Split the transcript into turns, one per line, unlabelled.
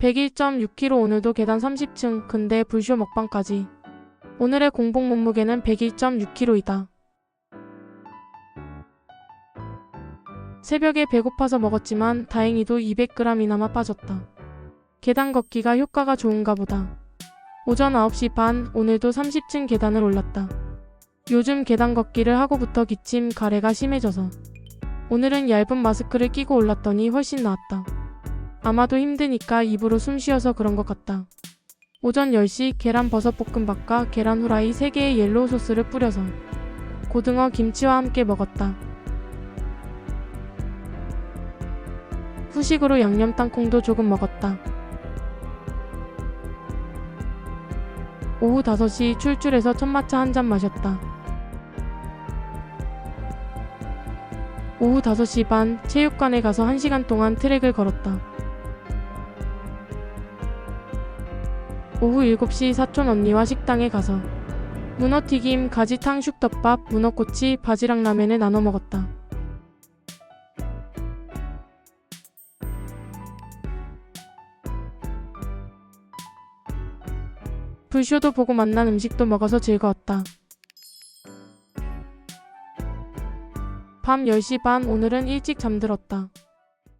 101.6kg 오늘도 계단 30층 근데 불쇼 먹방까지. 오늘의 공복 몸무게는 101.6kg이다. 새벽에 배고파서 먹었지만 다행히도 200g이나마 빠졌다. 계단 걷기가 효과가 좋은가 보다. 오전 9시 반 오늘도 30층 계단을 올랐다. 요즘 계단 걷기를 하고부터 기침, 가래가 심해져서 오늘은 얇은 마스크를 끼고 올랐더니 훨씬 나았다. 아마도 힘드니까 입으로 숨 쉬어서 그런 것 같다. 오전 10시 계란 버섯 볶음밥과 계란 후라이 3개의 옐로우 소스를 뿌려서 고등어 김치와 함께 먹었다. 후식으로 양념 땅콩도 조금 먹었다. 오후 5시 출출해서 첫마차 한 잔 마셨다. 오후 5시 반 체육관에 가서 1시간 동안 트랙을 걸었다. 오후 7시 사촌 언니와 식당에 가서 문어튀김, 가지탕, 슉덮밥, 문어꼬치, 바지락 라면을 나눠 먹었다. 불쇼도 보고 만난 음식도 먹어서 즐거웠다. 밤 10시 반 오늘은 일찍 잠들었다.